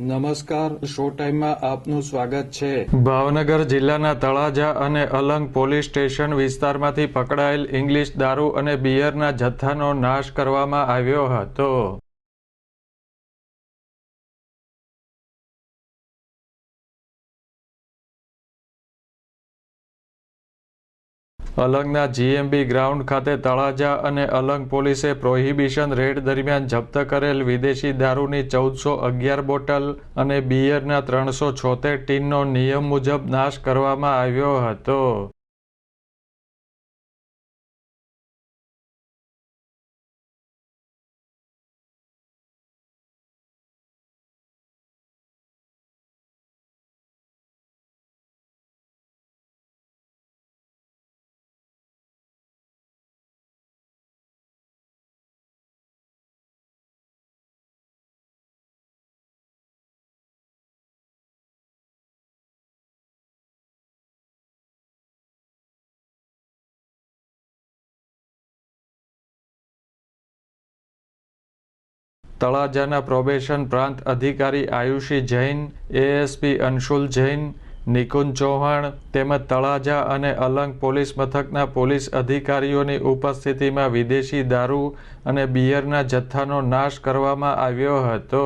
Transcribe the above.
નમસ્કાર, શો ટાઈમમાં આપનું સ્વાગત છે. ભાવનગર જિલ્લાના તળાજા અને અલંગ પોલીસ સ્ટેશન વિસ્તારમાંથી પકડાયેલ ઇંગ્લિશ દારૂ અને બિયરના જથ્થાનો નાશ કરવામાં આવ્યો હતો. અલંગના જીએમબી ગ્રાઉન્ડ ખાતે તળાજા અને અલંગ પોલીસે પ્રોહિબિશન રેડ દરમિયાન જપ્ત કરેલ વિદેશી દારૂની ચૌદસો અગિયાર બોટલ અને બિયરના ત્રણસો છોતેર ટીનનો નિયમ મુજબ નાશ કરવામાં આવ્યો હતો. તળાજાના પ્રોબેશન પ્રાંત અધિકારી આયુષી જૈન, એએસપી અંશુલ જૈન, નિકુંજ ચૌહાણ તેમજ તળાજા અને અલંગ પોલીસ મથકના પોલીસ અધિકારીઓની ઉપસ્થિતિમાં વિદેશી દારૂ અને બિયરના જથ્થાનો નાશ કરવામાં આવ્યો હતો.